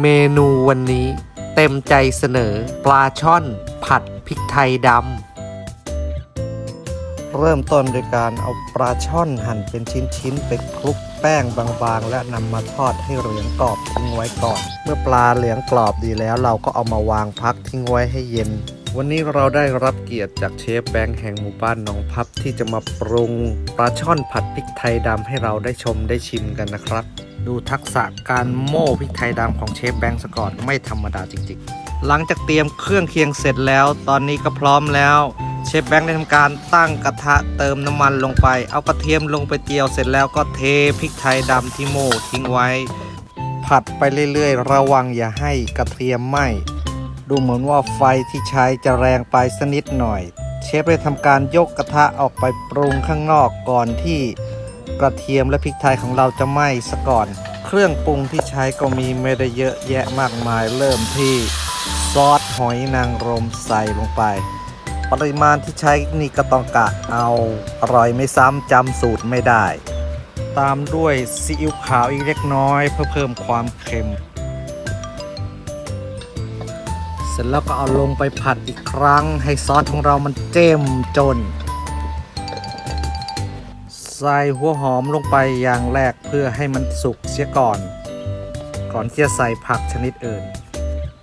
เมนูวันนี้เต็มใจเสนอปลาช่อน ผัดพริกไทยดำ เริ่มต้นโดยการเอาปลาช่อนหั่นเป็นชิ้นๆ ไปคลุกแป้งบางๆ และนำมาทอดให้เหลืองกรอบทิ้งไว้ก่อน เมื่อปลาเหลืองกรอบดีแล้วเราก็เอามาวางพักทิ้งไว้ให้เย็น วันนี้เราได้รับเกียรติจากเชฟแบงค์แห่งหมู่บ้านหนองพับที่จะมาปรุงปลาช่อนผัดพริกไทยดำให้เราได้ชมได้ชิมกันนะครับ ดูทักษะการโม่พริกไทยดำของเชฟแบงค์ซะก่อนไม่ธรรมดาจริงๆ หลังจากเตรียมเครื่องเคียงเสร็จแล้ว ตอนนี้ก็พร้อมแล้ว เชฟแบงค์ได้ทำการตั้งกระทะเติมน้ำมันลงไป เอากระเทียมลงไปเจียวเสร็จแล้วก็เทพริกไทยดำที่โม่ทิ้งไว้ ผัดไปเรื่อยๆ ระวังอย่าให้กระเทียมไหม้ดูเหมือนว่าไฟที่ใช้จะแรงไปสักนิดหน่อย เชฟได้ทำการยกกระทะออกไปปรุงข้างนอกก่อนที่ กระเทียมและพริกไทยของเราจะไหม้ซะก่อน เครื่องปรุงที่ใช้ก็มีไม่ได้เยอะแยะมากมายเริ่มที่ซอสหอยนางรมใส่ลงไป ปริมาณที่ใช้นี่ก็ต้องกะเอาอร่อยไม่ซ้ำจำสูตรไม่ได้ ตามด้วยซีอิ๊วขาวอีกเล็กน้อยเพื่อเพิ่มความเค็ม เสร็จแล้วก็เอาลงไปผัดอีกครั้งให้ซอสของเรามันเจ้มจน ใส่หัวหอมลงไปอย่างแรกเพื่อให้มันสุกเสียก่อน ก่อนที่จะใส่ผักชนิดอื่น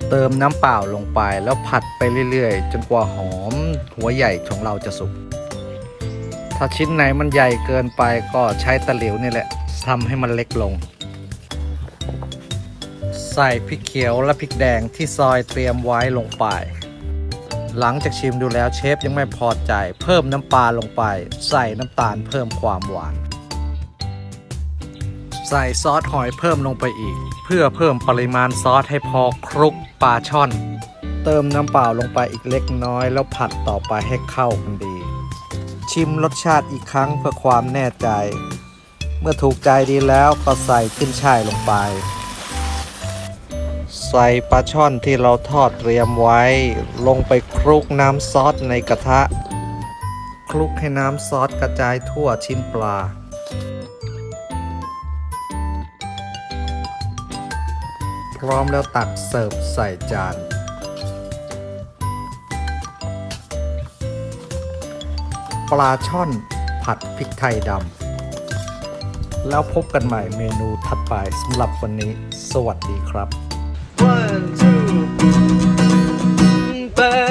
เติมน้ำเปล่าลงไปแล้วผัดไปเรื่อยๆ จนกว่าหอมหัวใหญ่ของเราจะสุก ถ้าชิ้นไหนมันใหญ่เกินไปก็ใช้ตะหลิวนี่แหละทำให้มันเล็กลง ใส่พริกเขียวและพริกแดงที่ซอยเตรียมไว้ลงไป หลังจากชิมดูแล้วเชฟยังไม่พอใจ เพิ่มน้ำปลาลงไป ใส่น้ำตาลเพิ่มความหวาน ใส่ซอสหอยเพิ่มลงไปอีก เพื่อเพิ่มปริมาณซอสให้พอคลุกปลาช่อน เติมน้ำเปล่าลงไปอีกเล็กน้อย แล้วผัดต่อไปให้เข้ากันดี ชิมรสชาติอีกครั้งเพื่อความแน่ใจ เมื่อถูกใจดีแล้วก็ใส่ขึ้นช่ายลงไป ใส่ปลาช่อนที่เราทอดเตรียมไว้ ลงไปคลุกน้ำซอสในกระทะ คลุกให้น้ำซอสกระจายทั่วชิ้นปลา พร้อมแล้วตักเสิร์ฟใส่จานปลาช่อนผัดพริกไทยดำ แล้วพบกันใหม่เมนูถัดไปสำหรับวันนี้ สวัสดีครับ One, two เปิดใจเขี